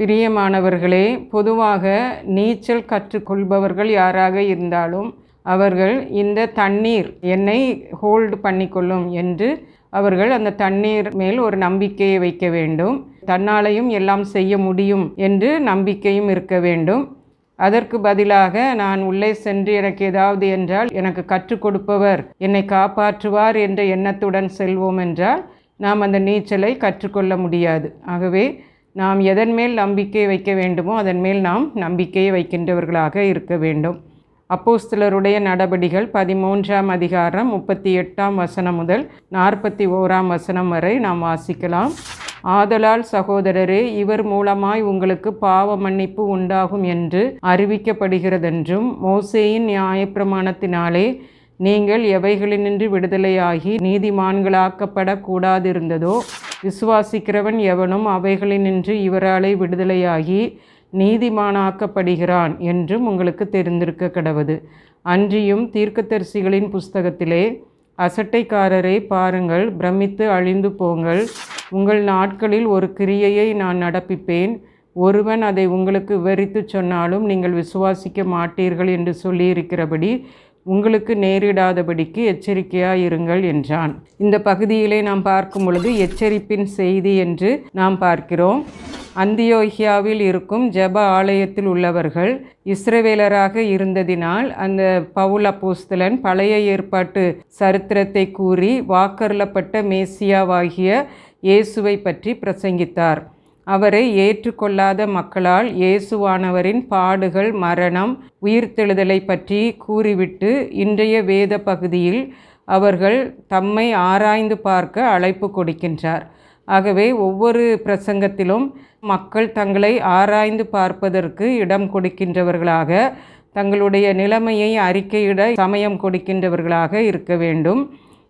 பிரியமானவர்களே பொதுவாக நீச்சல் கற்றுக்கொள்பவர்கள் யாராக இருந்தாலும் அவர்கள் இந்த தண்ணீர் என்னை ஹோல்டு பண்ணிக்கொள்ளும் என்று அவர்கள் அந்த தண்ணீர் மேல் ஒரு நம்பிக்கையை வைக்க வேண்டும். தன்னாலையும் எல்லாம் செய்ய முடியும் என்று நம்பிக்கையும் இருக்க வேண்டும். அதற்கு பதிலாக நான் உள்ளே சென்று எனக்கு ஏதாவது என்றால் எனக்கு கற்றுக் கொடுப்பவர் என்னை காப்பாற்றுவார் என்ற எண்ணத்துடன் செல்வோம் என்றால் நாம் அந்த நீச்சலை கற்றுக்கொள்ள முடியாது. ஆகவே நாம் எதன் மேல் நம்பிக்கை வைக்க வேண்டுமோ அதன் மேல் நாம் நம்பிக்கையை வைக்கின்றவர்களாக இருக்க வேண்டும். அப்போஸ்தலருடைய நடபடிகள் பதிமூன்றாம் அதிகாரம் முப்பத்தி எட்டாம் வசனம் முதல் நாற்பத்தி ஓராம் வசனம் வரை நாம் வாசிக்கலாம். ஆதலால் சகோதரரே இவர் மூலமாய் உங்களுக்கு பாவ மன்னிப்பு உண்டாகும் என்று அறிவிக்கப்படுகிறதென்றும் மோசேயின் நியாயப்பிரமாணத்தினாலே நீங்கள் எவைகளினின்று விடுதலையாகி நீதிமான்களாக்கப்படக்கூடாதிருந்ததோ விசுவாசிக்கிறவன் எவனும் அவைகளினின்று இவராலே விடுதலையாகி நீதிமானாக்கப்படுகிறான் என்றும் உங்களுக்கு தெரிந்திருக்க கடவது. அன்றியும் தீர்க்கதரிசிகளின் புஸ்தகத்திலே அசட்டைக்காரரை பாருங்கள் பிரமித்து அழிந்து போங்கள். உங்கள் நாட்களில் ஒரு கிரியையை நான் நடப்பிப்பேன். ஒருவன் அதை உங்களுக்கு விவரித்து சொன்னாலும் நீங்கள் விசுவாசிக்க மாட்டீர்கள் என்று சொல்லியிருக்கிறபடி உங்களுக்கு நேரிடாதபடிக்கு எச்சரிக்கையாக இருங்கள் என்றான். இந்த பகுதியிலே நாம் பார்க்கும் பொழுது எச்சரிப்பின் செய்தி என்று நாம் பார்க்கிறோம். அந்தியோகியாவில் இருக்கும் ஜப ஆலயத்தில் உள்ளவர்கள் இஸ்ரவேலராக இருந்ததினால் அந்த பவுல் அப்போஸ்தலன் பழைய ஏற்பாட்டு சரித்திரத்தை கூறி வாக்கருளப்பட்ட மேசியாவாகிய இயேசுவை பற்றி பிரசங்கித்தார். அவரை ஏற்றுக்கொள்ளாத மக்களால் இயேசுவானவரின் பாடுகள் மரணம் உயிர்த்தெழுதலை பற்றி கூறிவிட்டு இன்றைய வேத பகுதியில் அவர்கள் தம்மை ஆராய்ந்து பார்க்க அழைப்பு கொடுக்கின்றார். ஆகவே ஒவ்வொரு பிரசங்கத்திலும் மக்கள் தங்களை ஆராய்ந்து பார்ப்பதற்கு இடம் கொடுக்கின்றவர்களாக தங்களுடைய நிலைமையை அறிக்கையிட சமயம் கொடுக்கின்றவர்களாக இருக்க வேண்டும்.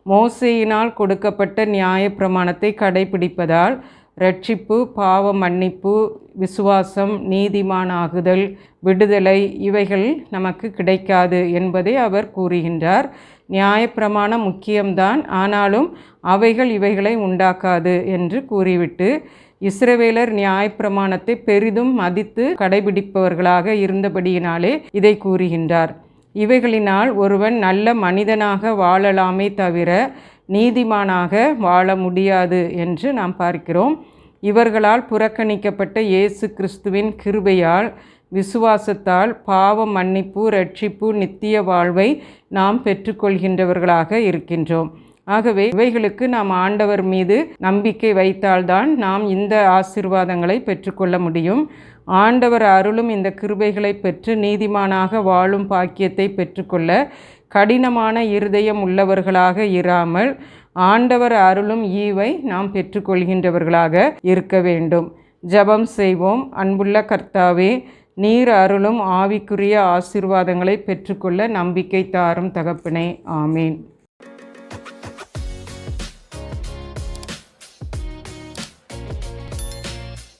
மோசையினால் கொடுக்கப்பட்ட நியாய பிரமாணத்தை கடைபிடிப்பதால் ரட்சிப்பு பாவ மன்னிப்பு விசுவாசம் நீதிமானாகுதல் விடுதலை இவைகள் நமக்கு கிடைக்காது என்பதை அவர் கூறுகின்றார். நியாயப்பிரமாணம் முக்கியம்தான். ஆனாலும் அவைகள் இவைகளை உண்டாக்காது என்று கூறிவிட்டு இஸ்ரவேலர் நியாயப்பிரமாணத்தை பெரிதும் மதித்து கடைபிடிப்பவர்களாக இருந்தபடியினாலே இதை கூறுகின்றார். இவைகளினால் ஒருவன் நல்ல மனிதனாக வாழலாமே தவிர நீதிமானாக வாழ முடியாது என்று நாம் பார்க்கிறோம். இவர்களால் புறக்கணிக்கப்பட்ட இயேசு கிறிஸ்துவின் கிருபையால் விசுவாசத்தால் பாவ மன்னிப்பு ரட்சிப்பு நித்திய வாழ்வை நாம் பெற்றுக்கொள்கின்றவர்களாக இருக்கின்றோம். ஆகவே இவைகளுக்கு நாம் ஆண்டவர் மீது நம்பிக்கை வைத்தால்தான் நாம் இந்த ஆசிர்வாதங்களை பெற்றுக்கொள்ள முடியும். ஆண்டவர் அருளும் இந்த கிருபைகளை பெற்று நீதிமானாக வாழும் பாக்கியத்தை பெற்றுக்கொள்ள கடினமான இருதயம் உள்ளவர்களாக இராமல் ஆண்டவர் அருளும் ஈவை நாம் பெற்றுக்கொள்கின்றவர்களாக இருக்க வேண்டும். ஜபம் செய்வோம். அன்புள்ள கர்த்தாவே நீர் அருளும் ஆவிக்குரிய ஆசிர்வாதங்களை பெற்றுக்கொள்ள நம்பிக்கை தாரும் தகப்பனே. ஆமீன்.